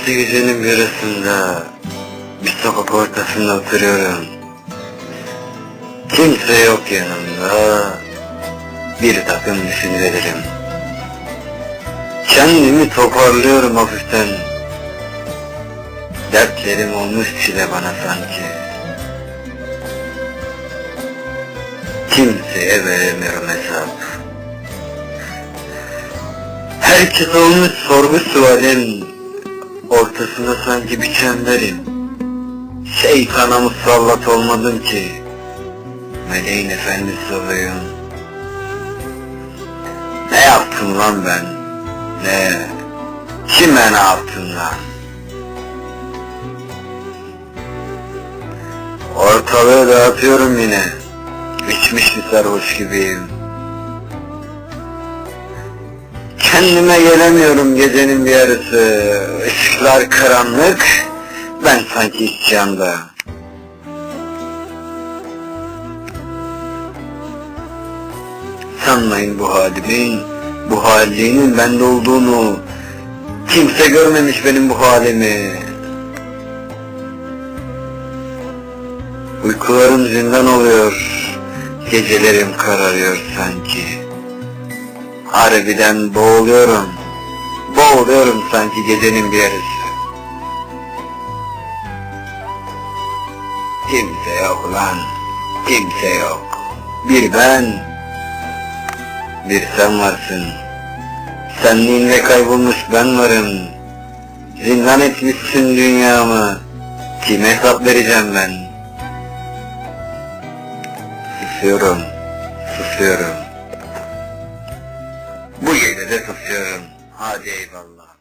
İşte gecenin yarısında bir sokak ortasında oturuyorum. Kimse yok yanımda. Bir takım düşüncelerim. Kendimi toparlıyorum hafiften. Dertlerim olmuş çile bana sanki. Kimseye veremiyorum hesap. Herkes olmuş sorgu sualin ortasında sanki bir çemberim. Şeytana musallat olmadım ki. Meleğin efendisi olayım. Ne yaptım lan ben? Ne? Kime ne yaptım lan? Ortalığı dağıtıyorum yine. İçmiş bir sarhoş gibiyim. Kendime gelemiyorum gecenin bir yarısı. Işıklar karanlık. Ben sanki isyanda. Sanmayın bu halimin, bu halinin bende olduğunu. Kimse görmemiş benim bu halimi. Uykularım zindan oluyor. Gecelerim kararıyor sanki. Harbiden boğuluyorum. Boğuluyorum sanki gecenin bir yarısı. Kimse yok lan. Kimse yok. Bir ben, bir sen varsın. Senliğinde kaybolmuş ben varım. Zindan etmişsin dünyamı. Kime hesap vereceğim ben? Susuyorum. Susuyorum. Bu gece de susuyorum. Hadi eyvallah.